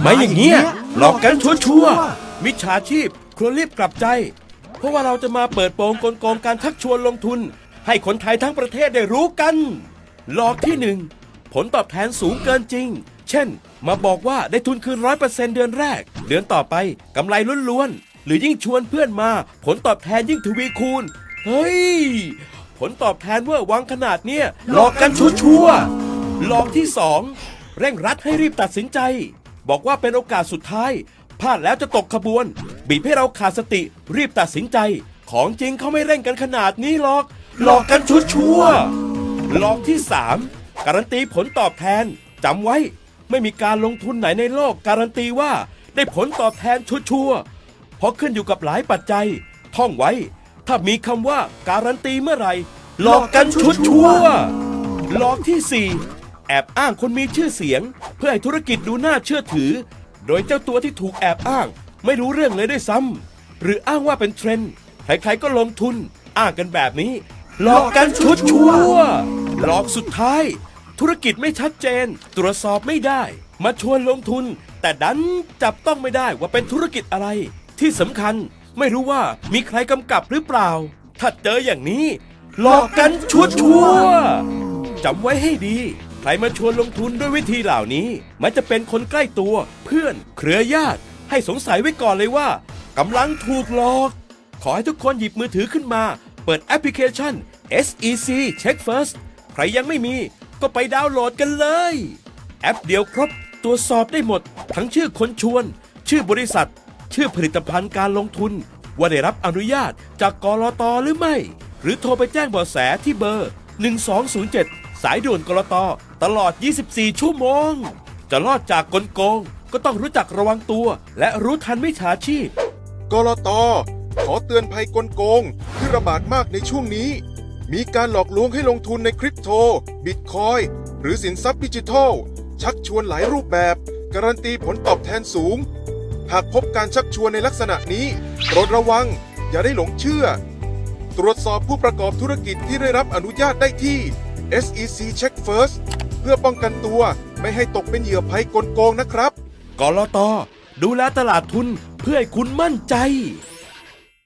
ไม่อย่างเงี้ยหลอกกันชัวร์ๆมิจฉาชีพควรรีบกลับใจ เพราะว่าเราจะมาเปิดโปงกลโกงการทักชวนลงทุน ให้คนไทยทั้งประเทศได้รู้กันหลอกที่หนึ่งผลตอบแทนสูงเกินจริง เช่น มาบอกว่าได้ทุนคืนร้อยเปอร์เซ็นต์เดือนแรก เดือนต่อไปกำไรล้วนๆ หรือยิ่งชวนเพื่อนมา ผลตอบแทนยิ่งทวีคูณ เฮ้ย ผลตอบแทนเวอร์วังขนาดเนี้ยหลอกกันชัวร์ๆหลอกที่สองเร่งรัดให้รีบตัดสินใจ บอกว่าเป็นโอกาสสุดท้าย พลาดแล้วจะตกขบวน บีบให้เราขาดสติรีบตัดสินใจ ของจริงเขาไม่เร่งกันขนาดนี้หรอก หลอกกันชัวร์ๆหลอกที่ 3 การันตีผลตอบแทนจำไว้ ไม่มีการลงทุนไหนในโลกการันตีว่าได้ผลตอบแทนชัวร์ๆเพราะขึ้นอยู่กับหลายปัจจัย ท่องไว้ ถ้ามีคำว่าการันตีเมื่อไหร่ หลอกกันชัวร์ๆหลอกที่4 แอบอ้างคนมีชื่อเสียง เพื่อให้ธุรกิจดูน่าเชื่อถือ โดยเจ้าตัวที่ถูกแอบอ้าง ไม่รู้เรื่องเลยด้วยซ้ำหรืออ้างว่าเป็นเทรนด์ใครๆก็ลงทุน อ้างกันแบบนี้ หลอกกันชัวชัวหลอกสุดท้าย ธุรกิจไม่ชัดเจน ตรวจสอบไม่ได้ มาชวนลงทุน แต่ดันจับต้องไม่ได้ว่าเป็นธุรกิจอะไร ที่สำคัญไม่รู้ว่ามีใครกำกับหรือเปล่า ถ้าเจออย่างนี้ หลอกกันชัวชัวจำไว้ให้ดี ครมาชวนลงทุนด้วยวิธีเหล่านี้ มันจะเป็นคนใกล้ตัว เพื่อนเครือญาติ ให้สงสัยไว้ก่อนเลยว่ากำลังถูกหลอก ขอให้ทุกคนหยิบมือถือขึ้นมา เปิดแอปพลิเคชัน SEC Check First ใครยังไม่มีก็ไปดาวน์โหลดกันเลย แอปเดียวครบตรวจสอบได้หมด ทั้งชื่อคนชวน ชื่อบริษัท ชื่อผลิตภัณฑ์การลงทุน ว่าได้รับอนุญาตจากกรอตหรือไม่ หรือโทรไปแจ้งเบาะแสที่เบอร์ 1207 สายด่วนกรตตลอด 24 ชั่วโมง จะรอดจากกลโกง ก็ต้องรู้จักระวังตัว และรู้ทันมิจฉาชีพ กรตขอเตือนภัยกลโกงที่ระบาดมากในช่วงนี้ มีการหลอกลวงให้ลงทุนในคริปโต บิตคอย หรือสินทรัพย์ดิจิทัล ชักชวนหลายรูปแบบ การันตีผลตอบแทนสูง หากพบการชักชวนในลักษณะนี้โปรดระวัง อย่าได้หลงเชื่อ ตรวจสอบผู้ประกอบธุรกิจที่ได้รับอนุญาตได้ที่ SEC Check First เพื่อป้องกันตัวไม่ให้ตกเป็นเหยื่อภัยกลโกงนะครับ กลตดูแลตลาดทุนเพื่อให้คุณมั่นใจ